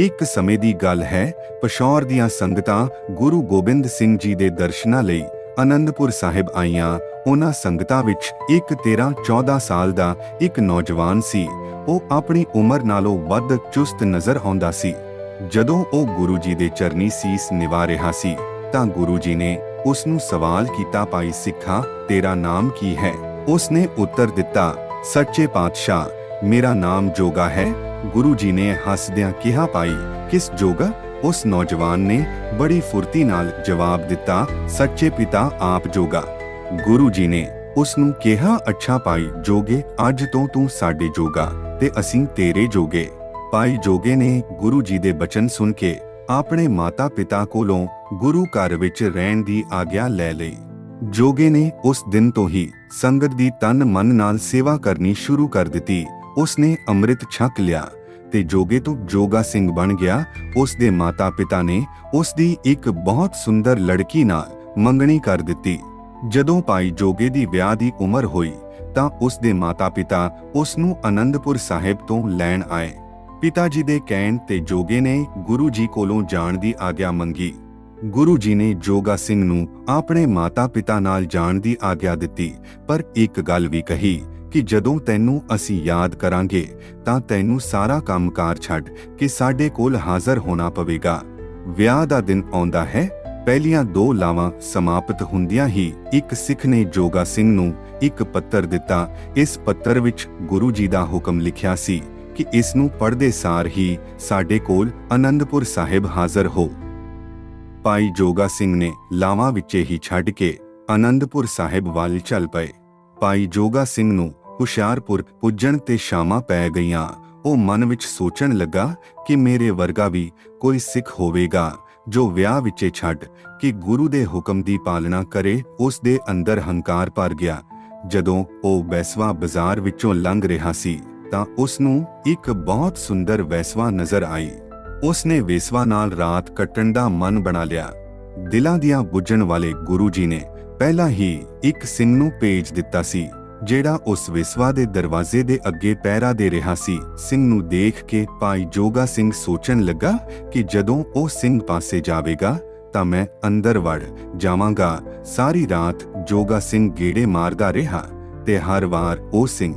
ਇੱਕ ਸਮੇਂ ਦੀ ਗੱਲ ਹੈ, ਪਸ਼ੌਰ ਦੀਆਂ ਸੰਗਤਾਂ ਗੁਰੂ ਗੋਬਿੰਦ ਸਿੰਘ ਜੀ ਦੇ ਦਰਸ਼ਨਾਂ ਲਈ ਅਨੰਦਪੁਰ ਸਾਹਿਬ ਆਈਆਂ। ਉਹਨਾਂ ਸੰਗਤਾਂ ਵਿੱਚ ਇੱਕ 13-14 ਸਾਲ ਦਾ ਇੱਕ ਨੌਜਵਾਨ ਸੀ। ਉਹ ਆਪਣੀ ਉਮਰ ਨਾਲੋਂ ਵੱਧ ਚੁਸਤ ਨਜ਼ਰ ਆਉਂਦਾ ਸੀ। ਜਦੋਂ ਉਹ ਗੁਰੂ ਜੀ ਦੇ ਚਰਨੀ ਸੀਸ ਨਿਵਾ ਰਿਹਾ ਸੀ, ਤਾਂ ਗੁਰੂ ਜੀ ਨੇ ਉਸ ਨੂੰ ਸਵਾਲ ਕੀਤਾ, ਭਾਈ ਸਿੱਖਾ, ਤੇਰਾ ਨਾਮ ਕੀ ਹੈ? ਉਸ ਨੇ ਉੱਤਰ ਦਿੱਤਾ, ਸੱਚੇ ਪਾਤਸ਼ਾਹ, ਮੇਰਾ ਨਾਮ ਜੋਗਾ ਹੈ। ਗੁਰੂ ਜੀ ਨੇ ਹੱਸਦਿਆਂ ਕਿਹਾ, ਭਾਈ, ਕਿਸ ਜੋਗਾ? ਉਸ ਨੌਜਵਾਨ ਨੇ ਬੜੀ ਫੁਰਤੀ ਨਾਲ ਜਵਾਬ ਦਿੱਤਾ, ਸੱਚੇ ਪਿਤਾ ਆਪ ਜੋਗਾ। ਗੁਰੂ ਜੀ ਨੇ ਉਸ ਨੂੰ ਕਿਹਾ, ਅੱਛਾ ਭਾਈ, ਜੋਗੇ, ਅੱਜ ਤੋਂ ਤੂੰ ਸਾਡੇ ਜੋਗਾ ਤੇ ਅਸੀਂ ਤੇਰੇ ਜੋਗੇ। ਪਾਈ ਜੋਗੇ ਨੇ ਗੁਰੂ ਜੀ ਦੇ ਬਚਨ ਸੁਣ ਕੇ ਆਪਣੇ ਮਾਤਾ-ਪਿਤਾ ਕੋਲੋਂ ਗੁਰੂ ਘਰ ਵਿੱਚ ਰਹਿਣ ਦੀ ਆਗਿਆ ਲੈ ਲਈ। ਜੋਗੇ ਨੇ ਉਸ ਦਿਨ ਤੋਂ ਹੀ ਸੰਗਤ ਦੀ ਤਨ ਮਨ ਨਾਲ ਸੇਵਾ ਕਰਨੀ ਸ਼ੁਰੂ ਕਰ ਦਿੱਤੀ। ਉਸ ਨੇ ਅੰਮ੍ਰਿਤ ਛਕ ਲਿਆ ਤੇ ਜੋਗੇ ਤੋਂ ਜੋਗਾ ਸਿੰਘ ਬਣ ਗਿਆ। ਉਸ ਦੇ ਮਾਤਾ-ਪਿਤਾ ਨੇ ਉਸ ਦੀ ਇੱਕ ਬਹੁਤ ਸੁੰਦਰ ਲੜਕੀ ਨਾਲ ਮੰਗਣੀ ਕਰ ਦਿੱਤੀ। ਜਦੋਂ ਭਾਈ ਜੋਗੇ ਦੀ ਵਿਆਹ ਦੀ ਉਮਰ ਹੋਈ, ਤਾਂ ਉਸ ਦੇ ਮਾਤਾ-ਪਿਤਾ ਉਸ ਨੂੰ ਆਨੰਦਪੁਰ ਸਾਹਿਬ ਤੋਂ ਲੈਣ ਆਏ। ਪਿਤਾ ਜੀ ਦੇ ਕਹਿਣ ਤੇ ਜੋਗੇ ਨੇ ਗੁਰੂ ਜੀ ਕੋਲੋਂ ਜਾਣ ਦੀ ਆਗਿਆ ਮੰਗੀ। ਗੁਰੂ ਜੀ ਨੇ ਜੋਗਾ ਸਿੰਘ ਨੂੰ ਆਪਣੇ ਮਾਤਾ-ਪਿਤਾ ਨਾਲ ਜਾਣ ਦੀ ਆਗਿਆ ਦਿੱਤੀ, ਪਰ ਇੱਕ ਗੱਲ ਵੀ ਕਹੀ ਕਿ ਜਦੋਂ ਤੈਨੂੰ ਅਸੀਂ ਯਾਦ ਕਰਾਂਗੇ, ਤਾਂ ਤੈਨੂੰ ਸਾਰਾ ਕੰਮਕਾਰ ਛੱਡ ਕੇ ਸਾਡੇ ਕੋਲ ਹਾਜ਼ਰ ਹੋਣਾ ਪਵੇਗਾ। ਵਿਆਹ ਦਾ ਦਿਨ ਆਉਂਦਾ ਹੈ। ਪਹਿਲੀਆਂ ਦੋ ਲਾਵਾਂ ਸਮਾਪਤ ਹੁੰਦਿਆਂ ਹੀ ਇੱਕ ਸਿੱਖ ਨੇ ਜੋਗਾ ਸਿੰਘ ਨੂੰ ਇੱਕ ਪੱਤਰ ਦਿੱਤਾ। ਇਸ ਪੱਤਰ ਵਿੱਚ ਗੁਰੂ ਜੀ ਦਾ ਹੁਕਮ ਲਿਖਿਆ ਸੀ ਕਿ ਇਸ ਨੂੰ ਪੜ੍ਹਦੇ ਸਾਰ ਹੀ ਸਾਡੇ ਕੋਲ ਆਨੰਦਪੁਰ ਸਾਹਿਬ ਹਾਜ਼ਰ ਹੋ। ਭਾਈ ਜੋਗਾ ਸਿੰਘ ਨੇ ਲਾਵਾਂ ਵਿੱਚੇ ਹੀ ਛੱਡ ਕੇ ਆਨੰਦਪੁਰ ਸਾਹਿਬ ਵੱਲ ਚੱਲ ਪਏ। ਭਾਈ ਜੋਗਾ ਸਿੰਘ ਨੂੰ ਹੁਸ਼ਿਆਰਪੁਰ ਪੁੱਜਣ ਤੇ ਸ਼ਾਮਾਂ ਪੈ ਗਈਆਂ। ਉਹ ਮਨ ਵਿੱਚ ਸੋਚਣ ਲੱਗਾ ਕਿ ਮੇਰੇ ਵਰਗਾ ਵੀ ਕੋਈ ਸਿੱਖ ਹੋਵੇਗਾ, ਜੋ ਵਿਆਹ ਵਿੱਚੇ ਛੱਡ ਕਿ ਗੁਰੂ ਦੇ ਹੁਕਮ ਦੀ ਪਾਲਣਾ ਕਰੇ, ਉਸ ਦੇ ਅੰਦਰ ਹੰਕਾਰ ਭਰ ਗਿਆ। ਜਦੋਂ ਉਹ ਵੈਸਵਾ ਬਾਜ਼ਾਰ ਵਿੱਚੋਂ ਲੰਘ ਰਿਹਾ ਸੀ, ਤਾਂ ਉਸ ਨੂੰ ਇੱਕ ਬਹੁਤ ਸੁੰਦਰ ਵੈਸਵਾ ਨਜ਼ਰ ਆਈ। ਉਸ ਨੇ ਵੇਸਵਾ ਨਾਲ ਰਾਤ ਕੱਟਣ ਦਾ ਮਨ ਬਣਾ ਲਿਆ। ਦਿਲਾਂ ਦੀਆਂ ਬੁੱਝਣ ਵਾਲੇ ਗੁਰੂ ਜੀ ਨੇ ਪਹਿਲਾਂ ਹੀ ਇੱਕ ਸਿੰਘ ਨੂੰ ਭੇਜ ਦਿੱਤਾ ਸੀ। ਜਿਹੜਾ ਉਸ ਵਿਸਵਾ ਦੇ ਦਰਵਾਜ਼ੇ ਦੇ ਅੱਗੇ ਪਹਿਰਾ ਦੇ ਰਿਹਾ ਸੀ। ਸਿੰਘ ਨੂੰ ਦੇਖ ਕੇ ਭਾਈ ਜੋਗਾ ਸਿੰਘ ਸੋਚਣ ਲੱਗਾ ਕਿ ਜਦੋਂ ਉਹ ਸਿੰਘ ਪਾਸੇ ਜਾਵੇਗਾ, ਤਾਂ ਮੈਂ ਅੰਦਰ ਵੜ ਜਾਵਾਂਗਾ। ਸਾਰੀ ਰਾਤ ਜੋਗਾ ਸਿੰਘ ਗੇੜੇ ਮਾਰਦਾ ਰਿਹਾ ਤੇ ਹਰ ਵਾਰ ਉਹ ਸਿੰਘ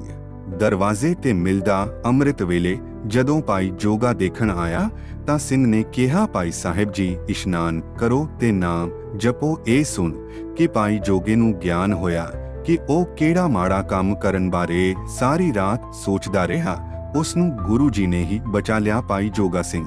ਦਰਵਾਜ਼ੇ ਤੇ ਮਿਲਦਾ ਅੰਮ੍ਰਿਤ ਵੇਲੇ ਜਦੋਂ ਭਾਈ ਜੋਗਾ ਦੇਖਣ ਆਇਆ, ਤਾਂ ਸਿੰਘ ਨੇ ਕਿਹਾ, ਭਾਈ ਸਾਹਿਬ ਜੀ, ਇਸ਼ਨਾਨ ਕਰੋ ਤੇ ਨਾਮ ਜਪੋ। ਇਹ ਸੁਣ ਕਿ ਭਾਈ ਜੋਗੇ ਨੂੰ ਗਿਆਨ ਹੋਇਆ ਕਿ ਉਹ ਕਿਹੜਾ ਮਾੜਾ ਕੰਮ ਕਰਨ ਬਾਰੇ ਸਾਰੀ ਰਾਤ ਸੋਚਦਾ ਰਿਹਾ ਉਸ ਨੂੰ ਗੁਰੂ ਜੀ ਨੇ ਹੀ ਬਚਾ ਲਿਆ ਭਾਈ ਜੋਗਾ ਸਿੰਘ।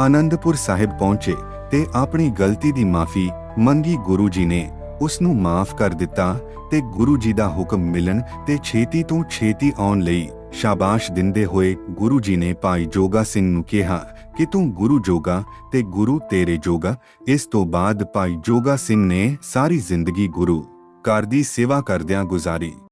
ਆਨੰਦਪੁਰ ਸਾਹਿਬ ਪਹੁੰਚੇ ਤੇ ਆਪਣੀ ਗਲਤੀ ਦੀ ਮਾਫੀ ਮੰਗੀ ਗੁਰੂ ਜੀ ਨੇ ਉਸ ਨੂੰ ਮਾਫ ਕਰ ਦਿੱਤਾ ਤੇ ਗੁਰੂ ਜੀ ਦਾ ਹੁਕਮ ਮਿਲਣ ਤੇ ਛੇਤੀ ਤੋਂ ਛੇਤੀ ਆਉਣ ਲਈ ਸ਼ਾਬਾਸ਼ ਦਿੰਦੇ ਹੋਏ ਗੁਰੂ ਜੀ ਨੇ ਭਾਈ ਜੋਗਾ ਸਿੰਘ ਨੂੰ ਕਿਹਾ ਕਿ ਤੂੰ ਗੁਰੂ ਜੋਗਾ ਤੇ ਗੁਰੂ ਤੇਰੇ ਜੋਗਾ, ਇਸ ਤੋਂ ਬਾਅਦ ਭਾਈ ਜੋਗਾ ਸਿੰਘ ਨੇ ਸਾਰੀ ਜ਼ਿੰਦਗੀ ਗੁਰੂ ਘਰ ਦੀ ਸੇਵਾ ਕਰਦਿਆਂ ਗੁਜ਼ਾਰੀ।